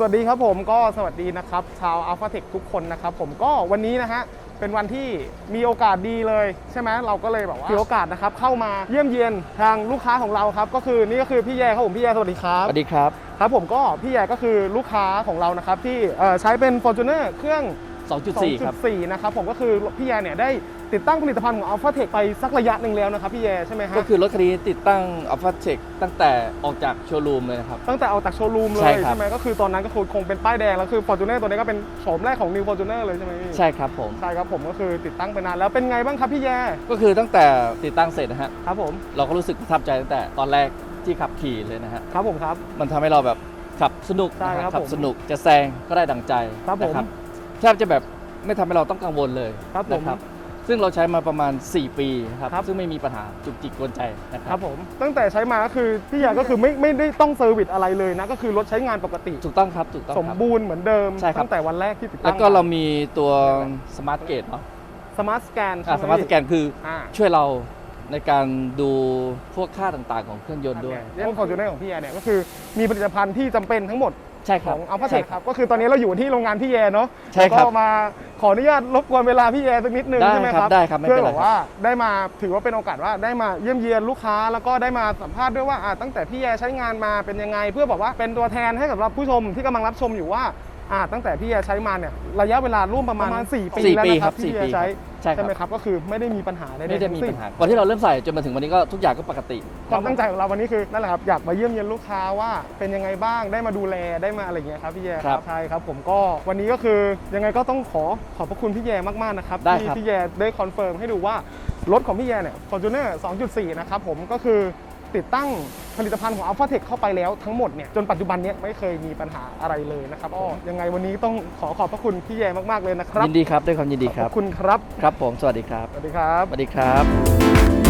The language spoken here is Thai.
สวัสดีครับผมก็สวัสดีนะครับ ชาว a l p h a t e c h ทุกคนนะครับ ผมก็วันนี้นะฮะเป็นวันที่มีโอกาสดีเลยใช่ไหมเราก็เลยแบบว่าถือโอกาสนะครับเข้ามาเยี่ยมเยียนทางลูกค้าของเราครับ ก็คือนี่ก็คือพี่แยครับผมพี่แยสวัสดีครับสวัสดีครับครับผมก็พี่แยก็คือลูกค้าของเรานะครับที่เอ่อใช้เป็น Fortuner เครื่อง 2.4 ครับ 2.4 นะครับผมก็คือพี่แยเนี่ยได้ติดตั้งผลิตภัณฑ์ของ a l p h a t e c h ไปสักระยะหนึ่งแล้วนะครับพี่แยใช่ไหมฮะก็คือรถคันนี้ติดตั้ง a l p h a t e c h ตั้งแต่ออกจากโชว์รูมเลยนะครับ ตั้งแต่เอาจากโชว์รูมเลใช่ยครับใช่ไหมก็คือตอนนั้นก็คือคงเป็นป้ายแดงแล้วคือ Fortuner ตัวนี้ก็เป็นโฉมแรกของ New Fortuner เลยใช่ไหมพี่ใช่ครับผมใช่ครับผมก็คือติดตั้งไปนานแล้วเป็นไงบ้างครับพี่แยก็คือตั้งแต่ติดตั้งเสร็จนะฮะครับผมเราก็รู้สึกประทับใจตั้งแต่ตอนแรกที่ขับขี่เลยนะฮะครับผมครับมันทำให้เราแบบขับสนุกใช่นะฮะครับขัผมสนุกจะแซงก็ได้ดังใจครับผมนะ แทบจะแบบไม่ทำให้เราต้องกังวลเลยครับผม นะครับซึ่งเราใช้มาประมาณ 4 ปีครับครับ ซึ่งไม่มีปัญหาจุกจิกกวนใจนะคครัรับบผมตั้งแต่ใช้มาก็คือพี่แยก็คือไม่ไม่ได้ต้องเซอร์วิสอะไรเลยนะก็คือรถใช้งานปกติ ถูกต้องครับถูกต้องสมครับ บูรณ์เหมือนเดิม ใช่ครับ ตั้งแต่วันแรกที่ติดตั้งแล้วก็เรามีตัวสมาร์ทเกตเนาะสมาร์ทสแกนสมาร์ทสแกนคืออ่าช่วยเราในการดูพวกค่าต่างๆของเครื่องยนต์ด้วย เรื่องฟอร์จูเนอร์ของพี่แยเนี่ยก็คือมีผลิตภัณฑ์ที่จำเป็นทั้งหมด ใช่คขรัอบงอัลฟาเทใช่คครับก็คือตอนนี้เราอยู่ที่โรงงานพี่แยเนาะใช่ครับแล้วก็มาขออนุญาตรบกวนเวลาพี่แยสักนิดนึงได้ใช่ไหมครับครับได้ครับไม่เพื่เป็นอไรบอกว่าได้มาถือว่าเป็นโอกาสว่าได้มาเยี่ยมเยียนลูกค้าแล้วก็ได้มาสัมภาษณ์ด้วยว่าอ่าตั้งแต่พี่แยใช้งานมาเป็นยังไง เพื่อบอกว่าเป็นตัวแทนให้กับผู้ชมที่กำลังรับชมอยู่ว่า อ่าตั้งแต่พี่แยใช้มาเนี่ยระยะเวลาร่วมประมาณ 4 ปีสี่แล้วปีนะคครัรับบที่สี่พี่แยปีใช้ใช่ครับไหมครับก็คือไม่ได้มีปัญหาใดๆไม่ได้มีทั้งสิ้น ปัญหาก่อนที่เราเริ่มใส่จนมาถึงวันนี้ก็ทุกอย่างก็ปกติ ความตั้งใจของเราวันนี้คือนั่นแหละครับอยากมาเยี่ยมเยียนลูกค้าว่าเป็นยังไงบ้างได้มาดูแลได้มาอะไรอย่างเงี้ยครับพี่แย่ครับใช่ครับผมก็วันนี้ก็คือยังไงก็ต้องขอขอบพระคุณพี่แย่มากๆนะครับได้ที่ครับ พี่แย่ได้คอนเฟิร์มให้ดูว่ารถของพี่แย่เนี่ย Fortuner 2.4 นะครับผมก็คือ ติดตั้งผลิตภัณฑ์ของ Alpha Tech เข้าไปแล้วทั้งหมดเนี่ยจนปัจจุบันเนี้ไม่เคยมีปัญหาอะไรเลยนะครับก็ยังไงวันนี้ต้องขอขอบพระคุณพี่แย่มากๆเลยนะครับยินดีครับด้วยความยินดีคขรัอบบคุณครับ ครับผมสวัสดีครับ สวัสดีครับ สวัสดีครับ